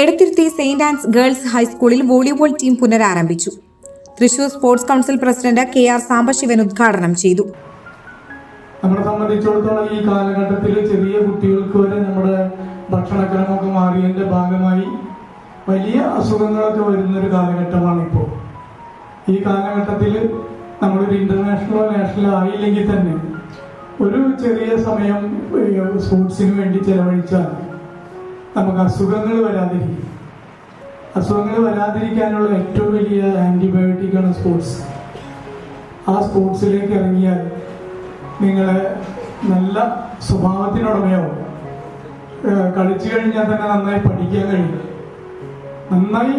Edathiruthy saint Ans girls ഹൈസ്കൂളിൽ volleyball team പുനരാരംഭിച്ചു. Thrissur sports council president K R Sambasivan ഉദ്ഘാടനം ചെയ്തു. നമ്മളെ സംബന്ധിച്ചിടത്തോളം ഈ കാലഘട്ടത്തിൽ ചെറിയ കുട്ടികൾക്ക് വരെ നമ്മുടെ ഭക്ഷണക്രമമൊക്കെ മാറിയതിന്റെ ഭാഗമായി വലിയ അസുഖങ്ങളൊക്കെ വരുന്നൊരു കാലഘട്ടമാണ് ഇപ്പോൾ. ഈ കാലഘട്ടത്തിൽ നമ്മളൊരു ഇന്റർനാഷണലോ നാഷണലോ ആയില്ലെങ്കിൽ തന്നെ ഒരു ചെറിയ സമയം സ്പോർട്സിന് വേണ്ടി ചെലവഴിച്ചാൽ നമുക്ക് അസുഖങ്ങൾ വരാതിരിക്കും. അസുഖങ്ങൾ വരാതിരിക്കാനുള്ള ഏറ്റവും വലിയ ആന്റിബയോട്ടിക്കാണ് സ്പോർട്സ് ആ സ്പോർട്സിലേക്ക് ഇറങ്ങിയാൽ നിങ്ങൾ നല്ല സ്വഭാവത്തിനുടമയാവും. കളിച്ചു കഴിഞ്ഞാൽ തന്നെ നന്നായി പഠിക്കാൻ കഴിയും. നന്നായി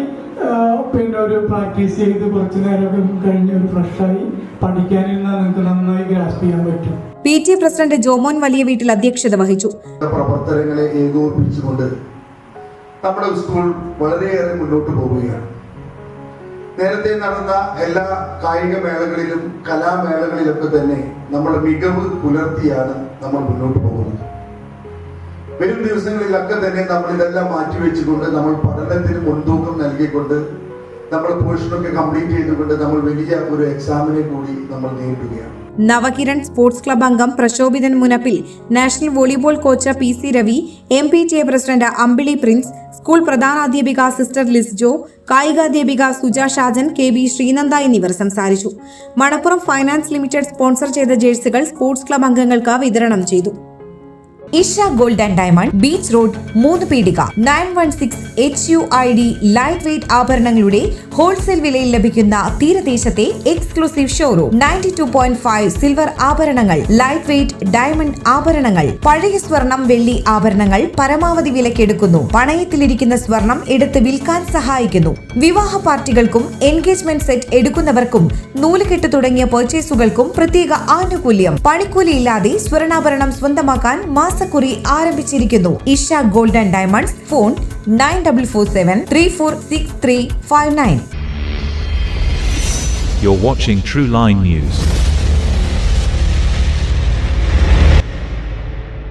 പിന്നെ ഒരു പ്രാക്ടീസ് ചെയ്ത് കുറച്ച് നേരമൊക്കെ കഴിഞ്ഞ് ഒരു ഫ്രഷായി പഠിക്കാനിരുന്നാൽ നിങ്ങൾക്ക് നന്നായി ഗ്രാസ്പ് ചെയ്യാൻ പറ്റും. പി ടി പ്രസിഡന്റ് ജോമോൻ വലിയ വീട്ടിൽ അധ്യക്ഷത വഹിച്ചു. പ്രവർത്തനങ്ങളെ ഏകോപിപ്പിച്ചുകൊണ്ട് നമ്മുടെ സ്കൂൾ വളരെയേറെ മുന്നോട്ട് പോവുകയാണ്. നേരത്തെ നടന്ന എല്ലാ കായിക മേളകളിലും കലാമേളകളിലൊക്കെ തന്നെ നമ്മൾ മികവ് പുലർത്തിയാണ് നമ്മൾ മുന്നോട്ട് പോകുന്നത്. വരും ദിവസങ്ങളിലൊക്കെ തന്നെ നമ്മൾ ഇതെല്ലാം മാറ്റിവെച്ചുകൊണ്ട് നമ്മൾ പഠനത്തിന് മുൻതൂക്കം നൽകിക്കൊണ്ട് നമ്മൾ പോർഷനൊക്കെ കംപ്ലീറ്റ് ചെയ്തുകൊണ്ട് നമ്മൾ വലിയ ഒരു എക്സാമിനെ കൂടി നമ്മൾ നേരിടുകയാണ്. നവകിരൺ സ്പോർട്സ് ക്ലബ് അംഗം Prashobhithan Munappil national volleyball coach P C Ravi M P T A president Ambili Prince school പ്രധാനാധ്യാപിക sister Liz Jo കായികാധ്യാപിക സുജ ഷാജൻ കെ ബി ശ്രീനന്ദ എന്നിവർ സംസാരിച്ചു. മണപ്പുറം ഫൈനാൻസ് ലിമിറ്റഡ് സ്പോൺസർ ചെയ്ത ജേഴ്സികൾ സ്പോർട്സ് ക്ലബ് അംഗങ്ങൾക്ക് വിതരണം ചെയ്തു. Isha gold and diamond beach road Moonnu Peedika. Nine one six H U I D light weight ആഭരണങ്ങളുടെ wholesale വിലയിൽ ലഭിക്കുന്ന തീരദേശത്തെ exclusive showroom. Ninety two point five silver ആഭരണങ്ങൾ light weight diamond ആഭരണങ്ങൾ. പഴയ സ്വർണം വെള്ളി ആഭരണങ്ങൾ പരമാവധി വിലക്കെടുക്കുന്നു പണയത്തിലിരിക്കുന്ന സ്വർണം എടുത്ത് വിൽക്കാൻ സഹായിക്കുന്നു. വിവാഹ പാർട്ടികൾക്കും എൻഗേജ്മെന്റ് സെറ്റ് എടുക്കുന്നവർക്കും നൂലുകെട്ട് തുടങ്ങിയ പർച്ചേസുകൾക്കും പ്രത്യേക ആനുകൂല്യം. പണിക്കൂലിയില്ലാതെ സ്വർണാഭരണം സ്വന്തമാക്കാൻ മാസക്കുറി ആരംഭിച്ചിരിക്കുന്നു Isha golden diamonds phone nine double four seven three four six three five nine You're watching True Line News.